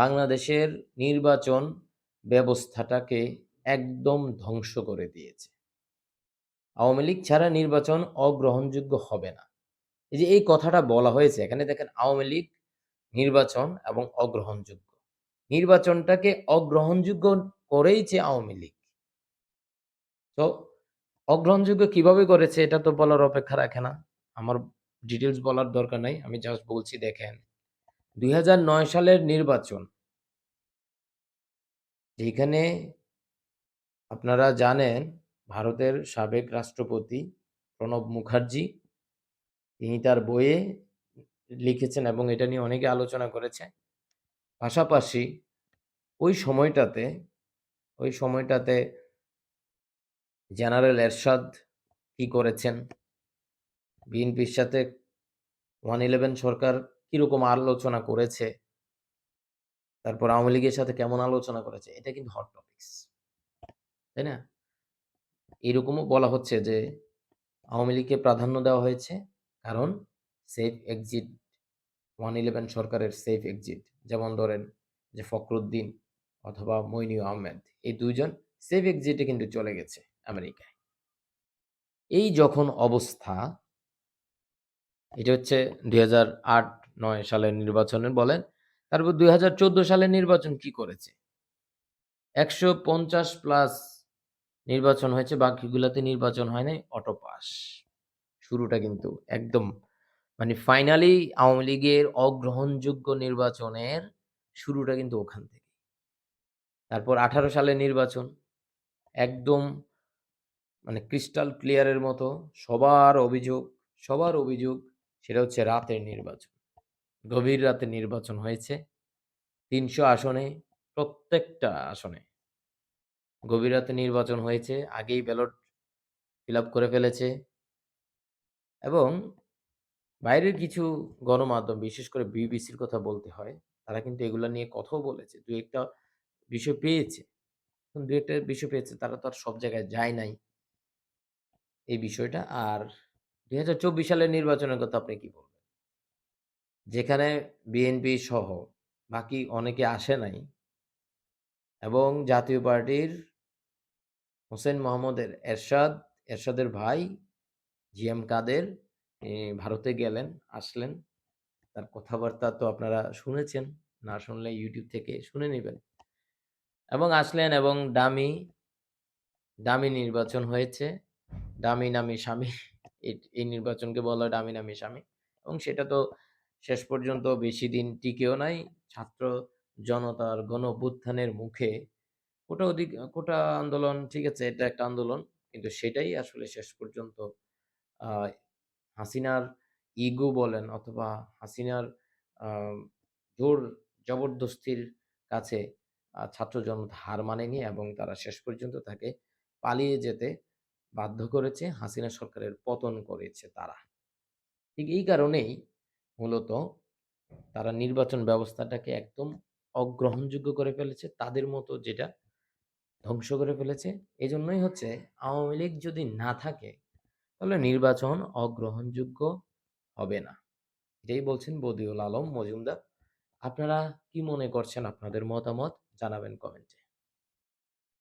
বাংলাদেশের নির্বাচন ব্যবস্থাটাকে একদম ধ্বংস করে দিয়েছে। আওয়ামী লীগ ছাড়া নির্বাচন অগ্রহণযোগ্য হবে না। এই যে এই কথাটা বলা হয়েছে, এখানে দেখেন আওয়ামী লীগ নির্বাচন এবং অগ্রহণযোগ্য। নির্বাচনটাকে অগ্রহণযোগ্য করেইছে আওয়ামী লীগ। তো অগ্রহণযোগ্য কীভাবে করেছে এটা তো বলার অপেক্ষা রাখে না। আমার ডিটেলস বলার দরকার নাই, আমি জাস্ট বলছি দেখেন। দুই হাজার নয় সালের নির্বাচন। যেখানে আপনারা জানেন, ভারতের সাবেক রাষ্ট্রপতি প্রণব মুখার্জি, তিনি তার বইয়ে লিখেছেন এবং এটা নিয়ে অনেকে আলোচনা করেছে পাশাপাশি ওই সময়টাতে ওই সময়টাতে জেনারেল এরশাদ কি করেছেন? বিএনপির সাথে ওয়ান ইলেভেন সরকার কীরকম আলোচনা করেছে? তারপর আওয়ামী লীগের সাথে কেমন আলোচনা করেছে? এটা কিন্তু হট টপিকস তাই না? এরকমও বলা হচ্ছে যে, আওয়ামী লীগকে প্রাধান্য দেওয়া হয়েছে কারণ সেফ এক্সিট ওয়ান ইলেভেন সরকারের সেফ এক্সিট যেমন ধরেন যে ফখরুদ্দিন অথবা মইনু আহমেদ, এই দুইজন সেফ এক্সিটে কিন্তু চলে গেছে আমেরিকায়। এই যখন অবস্থা, এটা হচ্ছে দুই আট নয় সালের নির্বাচনের বলেন, তারপর দুই হাজার চোদ্দ সালের নির্বাচন কি করেছে? একশো পঞ্চাশ প্লাস নির্বাচন হয়েছে, বাকিগুলোতে নির্বাচন হয় নাই, অটো পাস। শুরুটা কিন্তু একদম মানে ফাইনালি আওয়ামী লীগের অগ্রহণযোগ্য নির্বাচনের শুরুটা কিন্তু ওখান থেকে। তারপর আঠারো সালের নির্বাচন, একদম মানে ক্রিস্টাল ক্লিয়ারের মতো, সবার অভিযোগ সবার অভিযোগ সেটা হচ্ছে রাতের নির্বাচন। গভীর রাতে নির্বাচন হয়েছে। তিনশো আসনে, প্রত্যেকটা আসনে। গভীর রাতে নির্বাচন হয়েছে, আগেই ব্যালট ফিল করে ফেলেছে। এবং বাইরের কিছু গণমাধ্যম, বিশেষ করে বিবিসির কথা বলতে হয়, তারা কিন্তু এগুলা নিয়ে কথাও বলেছে। দু একটা বিষয় পেয়েছে। দু একটা বিষয় পেয়েছে, তারা তো আর সব জায়গায় যায় নাই। এই বিষয়টা। আর দুই হাজার চব্বিশ সালের নির্বাচনের কথা আপনি কি বলবেন? যেখানে বিএনপি সহ বাকি অনেকে আসে নাই এবং জাতীয় পার্টির হোসেন মোহাম্মদের এরশাদ, এরশাদের ভাই জি এম কাদের ভারতে গেলেন, আসলেন। তার কথাবার্তা তো আপনারা শুনেছেন, না শুনলে ইউটিউব থেকে শুনে নেবেন। এবং আসলেন এবং দামি দামি নির্বাচন হয়েছে। দামি নামি স্বামী এই নির্বাচনকে বলা দামি নামি স্বামী। এবং সেটা তো শেষ পর্যন্ত বেশি দিন টিকেও নাই। ছাত্র জনতার গণ মুখে কোটা অধিক, কোটা আন্দোলন, ঠিক আছে, এটা একটা আন্দোলন, কিন্তু সেটাই আসলে শেষ পর্যন্ত হাসিনার ইগো বলেন অথবা হাসিনার জোর জবরদস্তির কাছে ছাত্র জনতা হার মানেনি এবং তারা শেষ পর্যন্ত তাকে পালিয়ে যেতে বাধ্য করেছে। হাসিনা সরকারের পতন করেছে তারা। ঠিক এই কারণেই মূলত তারা নির্বাচন ব্যবস্থাটাকে একদম অগ্রহণযোগ্য করে ফেলেছে, তাদের মতো যেটা ধ্বংস করে ফেলেছে। এই জন্যই হচ্ছে আওয়ামী লীগ যদি না থাকে, তাহলে নির্বাচন অগ্রহণযোগ্য হবে না। এটাই বলছেন বদিউল আলম মজুমদার। আপনারা কি মনে করছেন আপনাদের মতামত জানাবেন কমেন্টে।